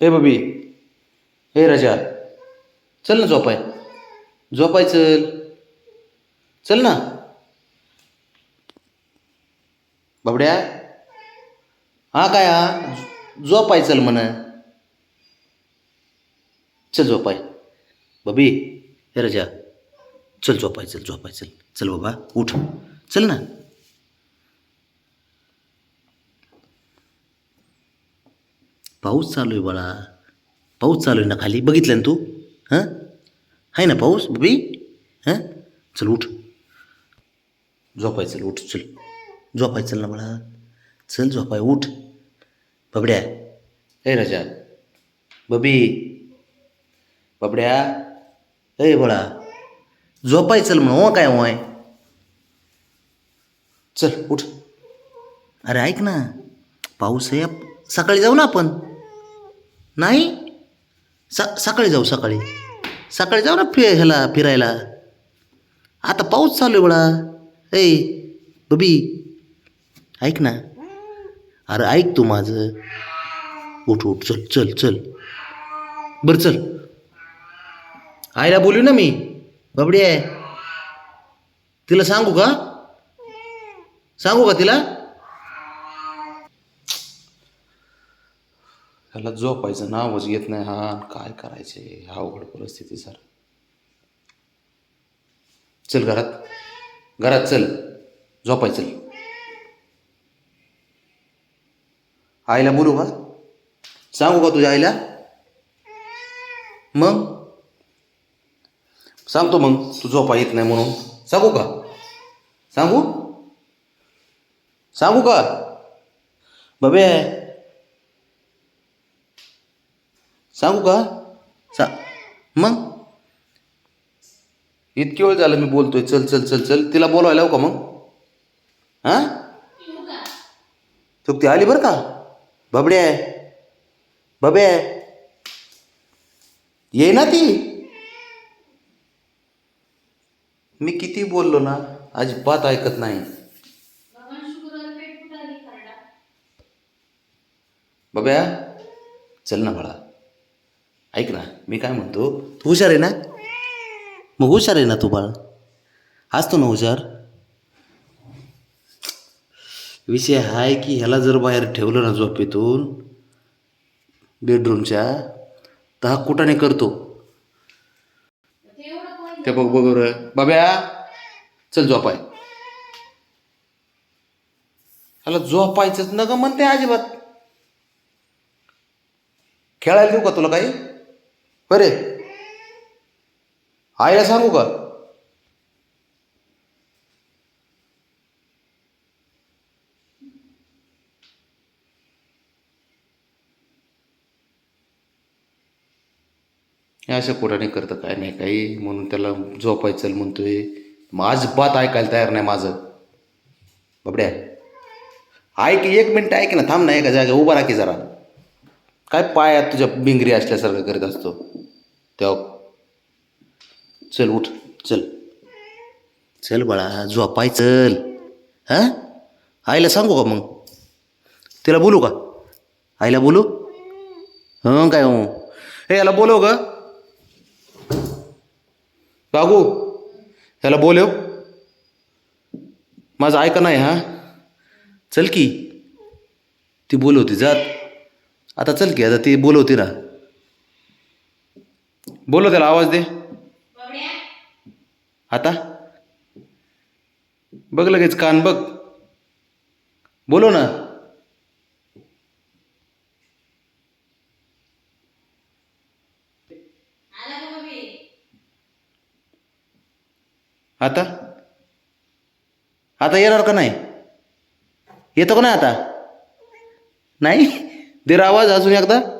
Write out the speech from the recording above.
ए बबी ए राजा चल ना झोपाय. झोपाय चल. चल ना. बाबड्या. हा काय हा? झोपाय चल म्हण. चल झोपाय. बबी हे राजा. चल झोपाय चल झोपाय चल. चल बाबा उठ. चल ना. पाऊस चालू आहे बाळा. पाऊस चालू आहे ना खाली. बघितलं ना तू? हां? आहे ना पाऊस बबी? हां? चल उठ. झोपाय चल उठ चल. झोपाय चल ना बाळा. चल झोपाय उठ. बबड्या. ए राजा. बबी. बबड्या. ए बाळा. झोपाय चल म्हणून हो काय होय चल उठ. अरे ऐक ना. पाऊस आहे सकाळी जाऊ ना आपण. नाही? स सकाळी जाऊ सकाळी. सकाळी जाऊ ना फि ह्याला फिरायला. आता पाऊस चालू आहे बळा. ए बबी ऐक ना. अरे ऐक तू माझं. उठ उठ चल चल चल. बरं चल. आईला बोलू ना मी. बबडी आहे. तिला सांगू का? सांगू का तिला? ह्याला झोपायचं नावच येत नाही. हा काय करायचे हा अवघड परिस्थिती सर. चल घरात. घरात चल. झोपाय चल. आईला बोलू का? सांगू का तुझ्या आईला? मग? सांगतो मग. तू झोपा येत नाही म्हणून. सांगू का? सांगू? सांगू का? बबे. सांगू का? सा मग? इतकी वेळ झालं मी बोलतोय. चल चल चल चल. तिला बोलवायला हो का मग? हां? तू ती आली बरं का? बबडे बबे ये ना ती. मी किती बोललो ना अजिबात ऐकत नाही. बब्या चल ना बाळा. ऐक ना मी काय म्हणतो तू हुशार आहे ना? मग हुशार आहे ना तू बाळ? असतो ना हुशार? विषय आहे की ह्याला जर बाहेर ठेवलं ना झोपेतून बेडरूमच्या तर हा कुठाने करतो. ते बघ बघ बाब्या चल झोपाय. ह्याला झोपायचंच न ग म्हणते अजिबात. खेळायला देऊ का तुला काही? बरे. आईला सांगू का? हे असं कुठाने करतं काय नाही काही. म्हणून त्याला झोपायचं म्हणतोय. माझ बात ऐकायला तयार नाही माझं. बाबड्या. ऐक एक मिनटं ऐक ना. थांब ना एका जागा उभा राखी जरा. काय पायात तुझ्या बिंगरी असल्यासारखं करत असतो. तेव्हा चल उठ चल. चल बाळा झोपाय चल. हां? आईला सांगू का मग? तिला बोलू का? आईला बोलू? हं काय हो? हे याला बोलव का बागू याला बोलव. माझं ऐका नाही हां? चल की. ती बोलवते जात. आता चल की आता ती बोलवते ना. बोलो त्याला आवाज दे. आता. बघ लगेच कान बघ. बोलो ना. आता. आता येणार का नाही? येतो का नाही आता? नाही? दे आवाज अजून एकदा.